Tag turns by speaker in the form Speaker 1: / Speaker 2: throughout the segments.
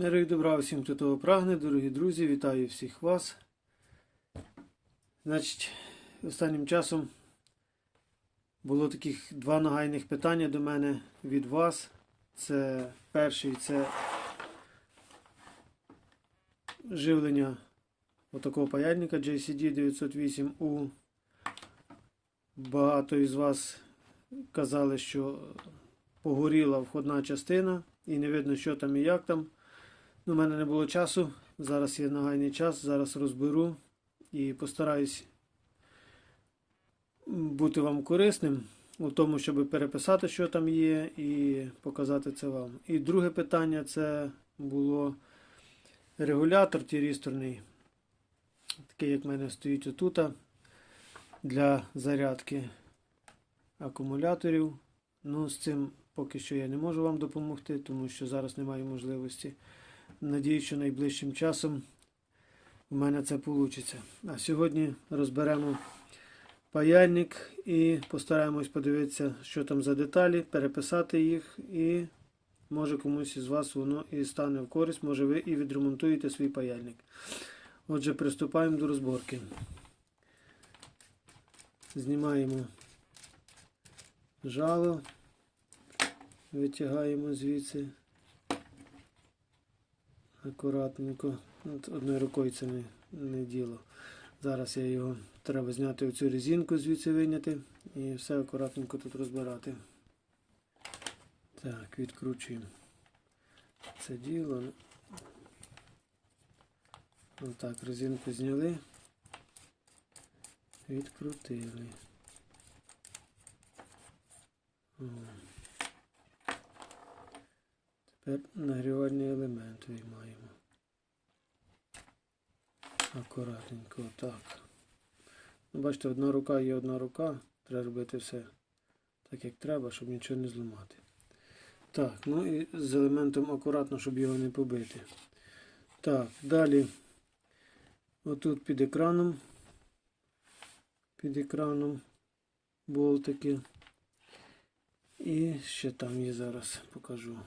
Speaker 1: Миру і добра всім, хто того прагне, дорогі друзі, вітаю всіх вас. Значить, останнім часом було таких два нагайних питання до мене від вас. Це перший це живлення отакого паяльника JCD 908U. Багато із вас казали, що погоріла входна частина і не видно, що там і як там. У мене не було часу. Зараз є нагайний час, зараз розберу і постараюсь бути вам корисним у тому, щоб переписати, що там є, і показати це вам. І друге питання це було регулятор тірісторний, такий, як в мене стоїть отут, для зарядки акумуляторів. Ну, з цим поки що я не можу вам допомогти, тому що зараз немає можливості. Надіюсь, що найближчим часом у мене це вийде. А сьогодні розберемо паяльник і постараємось подивитися, що там за деталі, переписати їх і може комусь із вас воно і стане в користь, може ви і відремонтуєте свій паяльник. Отже, приступаємо до розборки. Знімаємо жало, витягаємо звідси акуратненько. От Одною рукою це не, не діло. Зараз я його треба зняти оцю резинку звідси виняти і все акуратненько тут розбирати. Так, відкручуємо це діло. Отак, резинку зняли, відкрутили. О. Нагрівальний елемент виймаємо. Акуратненько, так. Ну, бачите, одна рука є одна рука. Треба робити все так, як треба, щоб нічого не зламати. Так, ну і з елементом акуратно, щоб його не побити. Так, далі. Отут під екраном. Під екраном болтики. І ще там є зараз покажу.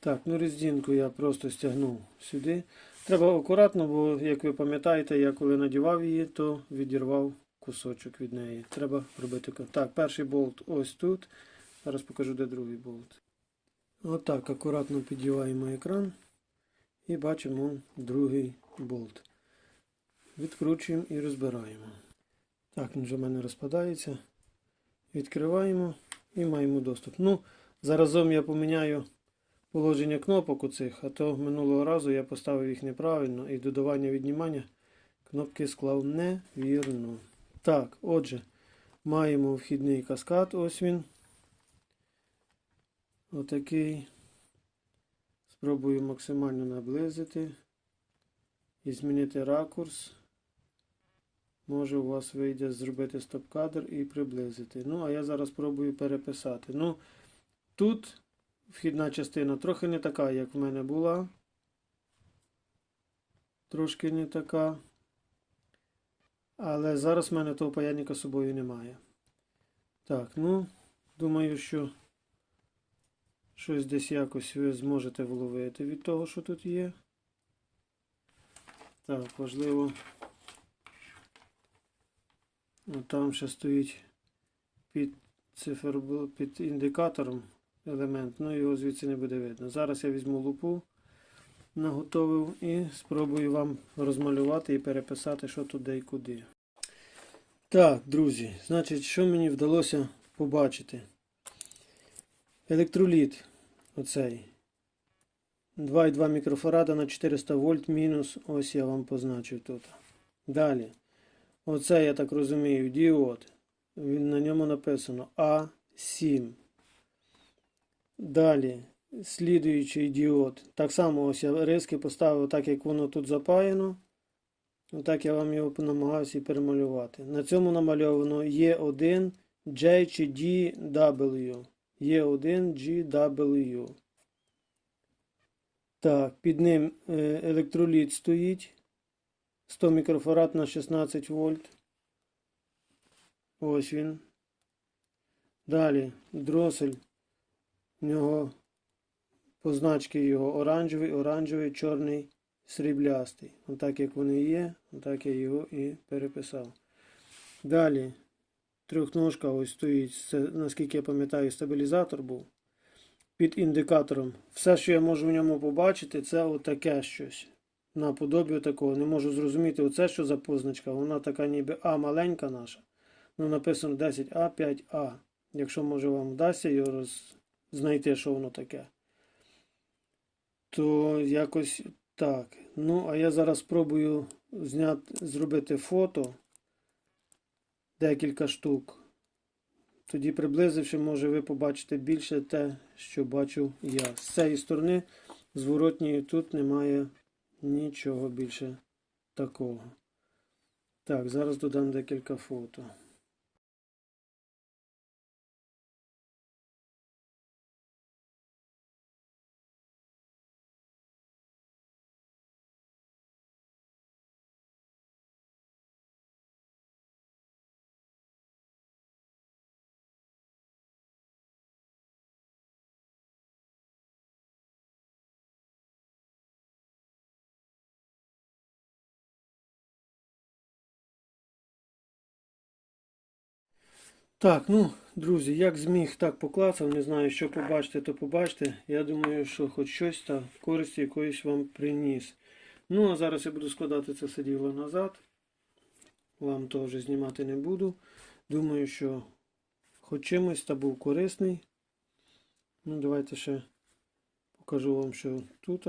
Speaker 1: Так, ну резинку я просто стягнув сюди. Треба акуратно, бо, як ви пам'ятаєте, я коли надівав її, то відірвав кусочок від неї. Треба робити. Так, перший болт ось тут. Зараз покажу, де другий болт. Отак, акуратно підіваємо екран і бачимо другий болт. Відкручуємо і розбираємо. Так, він вже в мене розпадається. Відкриваємо і маємо доступ. Ну, заразом я поміняю положення кнопок у цих, а то минулого разу я поставив їх неправильно і додавання віднімання кнопки склав невірно. Так, отже, маємо вхідний каскад, ось він. Отакий. Спробую максимально наблизити і змінити ракурс. Може у вас вийде зробити стоп-кадр і приблизити. Ну, а я зараз спробую переписати. Ну, тут вхідна частина трохи не така, як в мене була. Трошки не така. Але зараз в мене того паяльника з собою немає. Так, ну, думаю, що щось десь якось ви зможете вловити від того, що тут є. Так, важливо. Там ще стоїть під цифербл, під індикатором елемент, ну його звідси не буде видно. Зараз я візьму лупу, наготовив і спробую вам розмалювати і переписати, що тут де і куди. Так, друзі, значить, що мені вдалося побачити? Електроліт оцей. 2,2 мікрофарада на 400 вольт мінус. Ось я вам позначив тут. Далі. Оце, я так розумію, діод. Він на ньому написано А7. Далі, слідуючий діод. Так само ось я риски поставив так, як воно тут запаяно. Отак я вам його намагаюся і перемалювати. На цьому намальовано Є1 J чи DW. Є1 GW. Так, під ним е, електроліт стоїть. 100 мікрофарад на 16 вольт. Ось він. Далі дросель. В нього позначки його оранжевий, оранжевий, чорний, сріблястий. Отак як вони є, отак я його і переписав. Далі трьохножка ось стоїть, це, наскільки я пам'ятаю, стабілізатор був під індикатором. Все, що я можу в ньому побачити, це отаке щось. Наподобі такого. Не можу зрозуміти, оце що за позначка. Вона така ніби А маленька наша. Ну, написано 10А, 5А. Якщо може вам вдасться його роз... знайти, що воно таке. То якось так. Ну, а я зараз спробую зняти, зробити фото декілька штук. Тоді, приблизивши, може ви побачите більше те, що бачу я. З цієї сторони, зворотньої, тут немає нічого більше такого. Так, зараз додам декілька фото. Так, ну, друзі, як зміг, так поклацав. Не знаю, що побачите, то побачите. Я думаю, що хоч щось та користі якоїсь вам приніс. Ну, а зараз я буду складати це все діло назад. Вам того вже знімати не буду. Думаю, що хоч чимось та був корисний. Ну, давайте ще покажу вам, що тут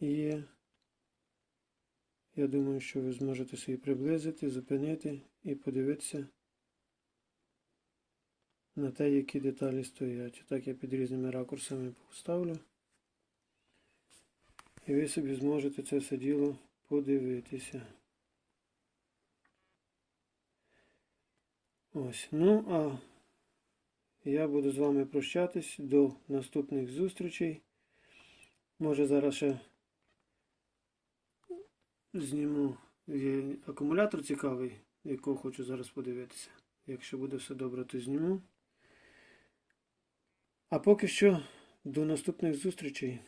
Speaker 1: є. Я думаю, що ви зможете собі приблизити, зупинити і подивитися на те, які деталі стоять. Так я під різними ракурсами поставлю. І ви собі зможете це все діло подивитися. Ось. Ну, а я буду з вами прощатись до наступних зустрічей. Може зараз ще зніму є акумулятор цікавий, якого хочу зараз подивитися. Якщо буде все добре, то зніму. А поки що до наступних зустрічей.